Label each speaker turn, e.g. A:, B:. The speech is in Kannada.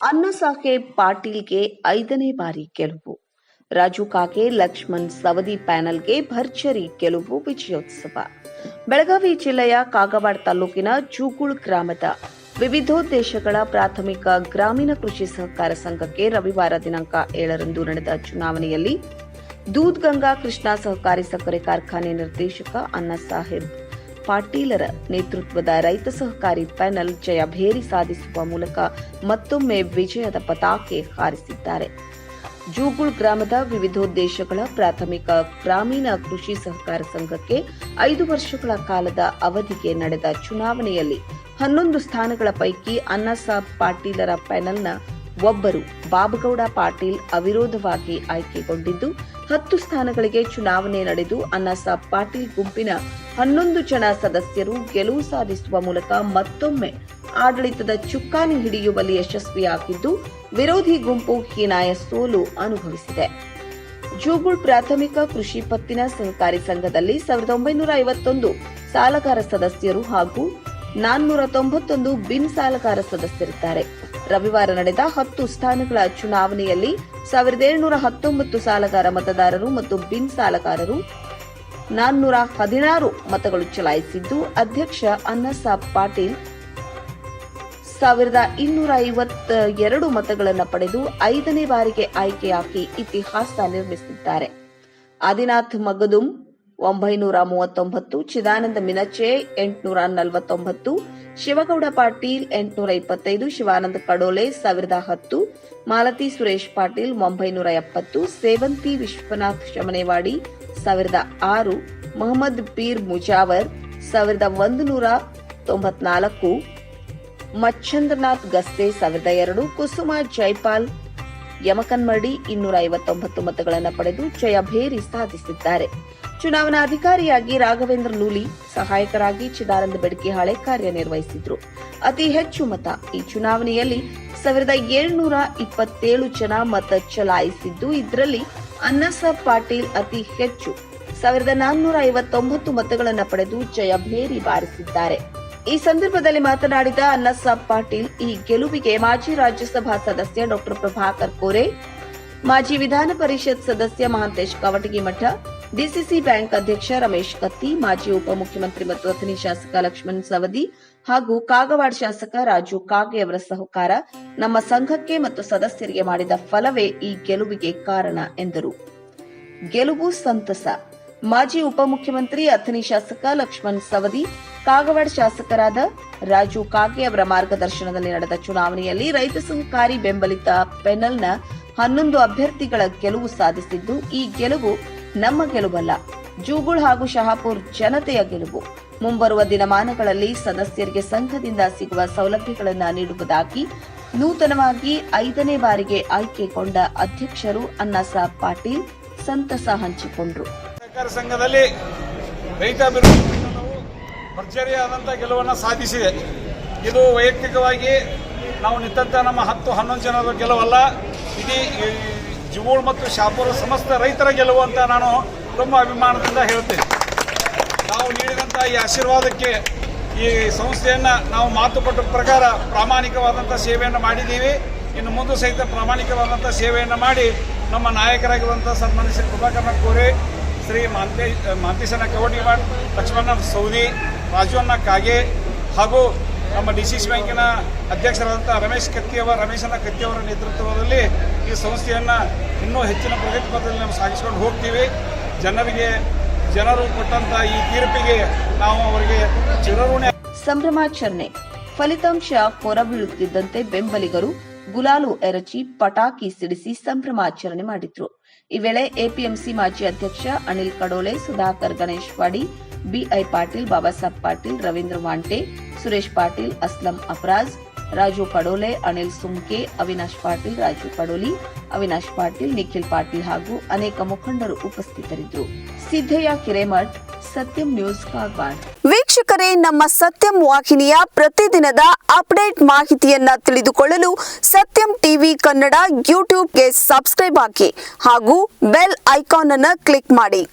A: ಅನ್ನಸಾಹೇಬ್ ಪಾಟೀಲ್ಗೆ ಐದನೇ ಬಾರಿ ಗೆಲುವು. ರಾಜು ಕಾಗೆ, ಲಕ್ಷ್ಮಣ್ ಸವದಿ ಪ್ಯಾನಲ್ಗೆ ಭರ್ಜರಿ ಗೆಲುವು ವಿಜಯೋತ್ಸವ. ಬೆಳಗಾವಿ ಜಿಲ್ಲೆಯ ಕಾಗವಾಡ ತಾಲೂಕಿನ ಜೂಗುಳ್ ಗ್ರಾಮದ ವಿವಿಧೋದ್ದೇಶಗಳ ಪ್ರಾಥಮಿಕ ಗ್ರಾಮೀಣ ಕೃಷಿ ಸಹಕಾರ ಸಂಘಕ್ಕೆ ರವಿವಾರ ದಿನಾಂಕ ಏಳರಂದು ನಡೆದ ಚುನಾವಣೆಯಲ್ಲಿ ದೂದ್ಗಂಗಾ ಕೃಷ್ಣ ಸಹಕಾರಿ ಸಕ್ಕರೆ ಕಾರ್ಖಾನೆ ನಿರ್ದೇಶಕ ಅನ್ನಸಾಹೇಬ್ ಪಾಟೀಲರ ನೇತೃತ್ವದ ರೈತ ಸಹಕಾರಿ ಪ್ಯಾನಲ್ ಜಯಭೇರಿ ಸಾಧಿಸುವ ಮೂಲಕ ಮತ್ತೊಮ್ಮೆ ವಿಜಯದ ಪತಾಕೆ ಹಾರಿಸಿದ್ದಾರೆ. ಜೂಗುಳ್ ಗ್ರಾಮದ ವಿವಿಧೋದ್ದೇಶಗಳ ಪ್ರಾಥಮಿಕ ಗ್ರಾಮೀಣ ಕೃಷಿ ಸಹಕಾರ ಸಂಘಕ್ಕೆ ಐದು ವರ್ಷಗಳ ಕಾಲದ ಅವಧಿಗೆ ನಡೆದ ಚುನಾವಣೆಯಲ್ಲಿ ಹನ್ನೊಂದು ಸ್ಥಾನಗಳ ಪೈಕಿ ಅನ್ನಸಾಬ್ ಪಾಟೀಲರ ಪ್ಯಾನೆಲ್ನ ಒಬ್ಬರು ಬಾಬಗೌಡ ಪಾಟೀಲ್ ಅವಿರೋಧವಾಗಿ ಆಯ್ಕೆಗೊಂಡಿದ್ದು ಹತ್ತು ಸ್ಥಾನಗಳಿಗೆ ಚುನಾವಣೆ ನಡೆದು ಅನ್ನಸಾಬ್ ಪಾಟೀಲ್ ಗುಂಪಿನ ಹನ್ನೊಂದು ಜನ ಸದಸ್ಯರು ಗೆಲುವು ಸಾಧಿಸುವ ಮೂಲಕ ಮತ್ತೊಮ್ಮೆ ಆಡಳಿತದ ಚುಕ್ಕಾಣಿ ಹಿಡಿಯುವಲ್ಲಿ ಯಶಸ್ವಿಯಾಗಿದ್ದು, ವಿರೋಧಿ ಗುಂಪು ಹೀನಾಯ ಸೋಲು ಅನುಭವಿಸಿದೆ. ಜೂಗುಳ್ ಪ್ರಾಥಮಿಕ ಕೃಷಿ ಪತ್ತಿನ ಸಹಕಾರಿ ಸಂಘದಲ್ಲಿ ಸಾವಿರದ ಒಂಬೈನೂರ ಐವತ್ತೊಂದು ಸಾಲಗಾರ ಸದಸ್ಯರು ಹಾಗೂ ನಾನ್ನೂರ ತೊಂಬತ್ತೊಂದು ಬಿನ್ ಸಾಲಗಾರ ಸದಸ್ಯರಿದ್ದಾರೆ. ರವಿವಾರ ನಡೆದ ಹತ್ತು ಸ್ಥಾನಗಳ ಚುನಾವಣೆಯಲ್ಲಿ ಸಾವಿರದ ಏಳುನೂರ ಹತ್ತೊಂಬತ್ತು ಸಾಲಗಾರ ಮತದಾರರು ಮತ್ತು ಬಿನ್ ಸಾಲಗಾರರು ನಾನ್ನೂರ ಹದಿನಾರು ಮತಗಳು ಚಲಾಯಿಸಿದ್ದು, ಅಧ್ಯಕ್ಷ ಅನ್ನಸಾಬ್ ಪಾಟೀಲ್ ಸಾವಿರದ ಇನ್ನೂರ ಐವತ್ತ ಎರಡು ಮತಗಳನ್ನು ಪಡೆದು ಐದನೇ ಬಾರಿಗೆ ಆಯ್ಕೆಯಾಗಿ ಇತಿಹಾಸ ನಿರ್ಮಿಸಿದ್ದಾರೆ. ಆದಿನಾಥ್ ಮಗದುಂ ಒಂಬೈನೂರ ಮೂವತ್ತೊಂಬತ್ತು, ಚಿದಾನಂದ ಮಿನಚೆ ಎಂಟುನೂರ ನಲವತ್ತೊಂಬತ್ತು ಶಿವಗೌಡ ಪಾಟೀಲ್ ಎಂಟುನೂರ ಇಪ್ಪತ್ತೈದು, ಶಿವಾನಂದ ಕಡೋಲೆ ಸಾವಿರದ ಹತ್ತು, ಮಾಲತಿ ಸುರೇಶ್ ಪಾಟೀಲ್ ಒಂಬೈನೂರ ಎಪ್ಪತ್ತು, ಸೇವಂತಿ ವಿಶ್ವನಾಥ್ ಶಮನೇವಾಡಿ ಸಾವಿರದ ಆರು, ಮೊಹಮ್ಮದ್ ಪೀರ್ ಮುಜಾವರ್ ಸಾವಿರದ ಒಂದು ನೂರ ತೊಂಬತ್ನಾಲ್ಕು, ಮಚ್ಚಂದ್ರನಾಥ್ ಗಸ್ತೆ ಸಾವಿರದ ಎರಡು, ಕುಸುಮ ಜೈಪಾಲ್ ಯಮಕನ್ಮಡಿ ಇನ್ನೂರ ಐವತ್ತೊಂಬತ್ತು ಮತಗಳನ್ನು ಪಡೆದು ಜಯಭೇರಿ ಸಾಧಿಸಿದ್ದಾರೆ. ಚುನಾವಣಾಧಿಕಾರಿಯಾಗಿ ರಾಘವೇಂದ್ರ ಲೂಲಿ ಸಹಾಯಕರಾಗಿ ಚಿದಾನಂದ ಬೆಡಕಿಹಾಳೆ ಕಾರ್ಯನಿರ್ವಹಿಸಿದ್ರು. ಅತಿ ಹೆಚ್ಚು ಮತ ಈ ಚುನಾವಣೆಯಲ್ಲಿ ಸಾವಿರದ ಏಳುನೂರ ಇಪ್ಪತ್ತೇಳು ಜನ ಮತ ಚಲಾಯಿಸಿದ್ದು, ಇದರಲ್ಲಿ ಅನ್ನಸಾಬ್ ಪಾಟೀಲ್ ಅತಿ ಹೆಚ್ಚು. ಸಾವಿರದ ನಾನ್ನೂರ ಐವತ್ತೊಂಬತ್ತು ಮತಗಳನ್ನು ಪಡೆದು ಜಯಭೇರಿ ಬಾರಿಸಿದ್ದಾರೆ. ಈ ಸಂದರ್ಭದಲ್ಲಿ ಮಾತನಾಡಿದ ಅನ್ನಸಾಬ್ ಪಾಟೀಲ್, ಈ ಗೆಲುವಿಗೆ ಮಾಜಿ ರಾಜ್ಯಸಭಾ ಸದಸ್ಯ ಡಾಕ್ಟರ್ ಪ್ರಭಾಕರ್ ಕೋರೆ, ಮಾಜಿ ವಿಧಾನ ಪರಿಷತ್ ಸದಸ್ಯ ಮಹಾಂತೇಶ್ ಕವಟಗಿ ಮಠ, ಡಿಸಿಸಿ ಬ್ಯಾಂಕ್ ಅಧ್ಯಕ್ಷ ರಮೇಶ್ ಕತ್ತಿ, ಮಾಜಿ ಉಪಮುಖ್ಯಮಂತ್ರಿ ಮತ್ತು ಅಥಣಿ ಶಾಸಕ ಲಕ್ಷ್ಮಣ್ ಸವದಿ ಹಾಗೂ ಕಾಗವಾಡ ಶಾಸಕ ರಾಜು ಕಾಗೆ ಅವರ ಸಹಕಾರ ನಮ್ಮ ಸಂಘಕ್ಕೆ ಮತ್ತು ಸದಸ್ಯರಿಗೆ ಮಾಡಿದ ಫಲವೇ ಈ ಗೆಲುವಿಗೆ ಕಾರಣ ಎಂದರು. ಗೆಲುವು ಸಂತಸ. ಮಾಜಿ ಉಪಮುಖ್ಯಮಂತ್ರಿ ಅಥಣಿ ಶಾಸಕ ಲಕ್ಷ್ಮಣ್ ಸವದಿ ಕಾಗವಾಡ ಶಾಸಕರಾದ ರಾಜು ಕಾಗೆ ಅವರ ಮಾರ್ಗದರ್ಶನದಲ್ಲಿ ನಡೆದ ಚುನಾವಣೆಯಲ್ಲಿ ರೈತ ಸಹಕಾರಿ ಬೆಂಬಲಿತ ಪೆನಲ್ನ ಹನ್ನೊಂದು ಅಭ್ಯರ್ಥಿಗಳ ಗೆಲುವು ಸಾಧಿಸಿದ್ದು, ಈ ಗೆಲುವು ನಮ್ಮ ಗೆಲುವಲ್ಲ. ಜೂಗುಳ್ ಹಾಗೂ ಶಹಾಪುರ್ ಜನತೆಯ ಗೆಲುವು. ಮುಂಬರುವ ದಿನಮಾನಗಳಲ್ಲಿ ಸದಸ್ಯರಿಗೆ ಸಂಘದಿಂದ ಸಿಗುವ ಸೌಲಭ್ಯಗಳನ್ನು ನೀಡುವುದಾಗಿ ನೂತನವಾಗಿ ಐದನೇ ಬಾರಿಗೆ ಆಯ್ಕೆಗೊಂಡ ಅಧ್ಯಕ್ಷರು ಅನ್ನಸಾಬ್ ಪಾಟೀಲ್ ಸಂತಸ ಹಂಚಿಕೊಂಡ್ರು
B: ಸಹಕಾರ ಸಂಘದಲ್ಲಿ ರೈತ ವಿರೋಧಿ ಪಕ್ಷವು ಭರ್ಜರಿಯಾದಂಥ ಗೆಲುವನ್ನು ಸಾಧಿಸಿದೆ. ಇದು ವೈಯಕ್ತಿಕವಾಗಿ ನಾವು ನಿಂತ ನಮ್ಮ ಹತ್ತು ಹನ್ನೊಂದು ಜನರ ಗೆಲುವಲ್ಲ. ಇಡೀ ಈ ಜುಗೂಳ್ ಮತ್ತು ಶಾಪುರ ಸಮಸ್ತ ರೈತರ ಗೆಲುವು ಅಂತ ನಾನು ತುಂಬ ಅಭಿಮಾನದಿಂದ ಹೇಳ್ತೇನೆ ನಾವು ನೀಡಿದಂಥ ಈ ಆಶೀರ್ವಾದಕ್ಕೆ ಈ ಸಂಸ್ಥೆಯನ್ನು ನಾವು ಮಾತು ಕೊಟ್ಟ ಪ್ರಕಾರ ಪ್ರಾಮಾಣಿಕವಾದಂಥ ಸೇವೆಯನ್ನು ಮಾಡಿದ್ದೀವಿ. ಇನ್ನು ಮುಂದೆ ಸಹಿತ ಪ್ರಾಮಾಣಿಕವಾದಂಥ ಸೇವೆಯನ್ನು ಮಾಡಿ ನಮ್ಮ ನಾಯಕರಾಗಿರುವಂಥ ಸನ್ಮಾನ್ಯ ಶ್ರೀ ಪ್ರಭಾಕರನ ಕೋರೆ, ಶ್ರೀ ಮಾಂತೇ ಮಾಂತೇಶನ ಕವಟಿವಾಡ್ ಲಕ್ಷ್ಮಣ ಸೌದಿ ರಾಜವನ್ನ ಕಾಗೆ ಹಾಗೂ ನಮ್ಮ ಡಿ ಸಿ ಸಿ ಬ್ಯಾಂಕಿನ ಅಧ್ಯಕ್ಷರಾದಂಥ ರಮೇಶ್ ಕತ್ತಿಯವರ ರಮೇಶನ ಕತ್ತಿಯವರ ನೇತೃತ್ವದಲ್ಲಿ ಈ ಸಂಸ್ಥೆಯನ್ನು ಇನ್ನೂ ಹೆಚ್ಚಿನ ಪ್ರಗತಿ ಪಥದಲ್ಲಿ ನಾವು ಸಾಗಿಸ್ಕೊಂಡು ಹೋಗ್ತೀವಿ. ಜನರಿಗೆ, ಜನರು ಕೊಟ್ಟಂತಹ ಈ ತೀರ್ಪಿಗೆ ನಾವು ಅವರಿಗೆ ಚಿರಋಣೆ
A: ಸಂಭ್ರಮಾಚರಣೆ ಫಲಿತಾಂಶ ಹೊರಬೀಳುತ್ತಿದ್ದಂತೆ ಬೆಂಬಲಿಗರು ಗುಲಾಲು ಎರಚಿ ಪಟಾಕಿ ಸಿಡಿಸಿ ಸಂಭ್ರಮಾಚರಣೆ ಮಾಡಿದ್ರು. ಈ ವೇಳೆ ಎಪಿಎಂಸಿ ಮಾಜಿ ಅಧ್ಯಕ್ಷ ಅನಿಲ್ ಕಡೋಳೆ ಸುಧಾಕರ್ ಗಣೇಶ್ ವಾಡಿ ಬಿಐ ಪಾಟೀಲ್ ಬಾಬಾಸಾಹೇಬ್ ಪಾಟೀಲ್, ರವೀಂದ್ರ ವಾಂಟೆ, ಸುರೇಶ್ ಪಾಟೀಲ್, ಅಸ್ಲಂ ಅಫ್ರಾಜ್ ರಾಜು ಪಡೋಲೆ, ಅನಿಲ್ ಸುಮ್ಕೆ, ಅವಿನಾಶ್ ಪಾಟೀಲ್, ರಾಜು ಪಡೋಲಿ, ಅವಿನಾಶ್ ಪಾಟೀಲ್, ನಿಖಿಲ್ ಪಾಟೀಲ್ ಹಾಗೂ ಅನೇಕ ಮುಖಂಡರು ಉಪಸ್ಥಿತರಿದ್ದರು. ಸಿದ್ದಯ್ಯ ಕಿರೇಮಠ್ ಸತ್ಯಂ ನ್ಯೂಸ್ ಕಾಗವಾಡ್.
C: ವೀಕ್ಷಕರೇ, ನಮ್ಮ ಸತ್ಯಂ ವಾಹಿನಿಯ ಪ್ರತಿದಿನದ ಅಪ್ಡೇಟ್ ಮಾಹಿತಿಯನ್ನ ತಿಳಿದುಕೊಳ್ಳಲು ಸತ್ಯಂ ಟಿವಿ ಕನ್ನಡ ಯೂಟ್ಯೂಬ್ಗೆ ಸಬ್ಸ್ಕ್ರೈಬ್ ಹಾಕಿ ಹಾಗೂ ಬೆಲ್ ಐಕಾನ್ ಅನ್ನು ಕ್ಲಿಕ್ ಮಾಡಿ.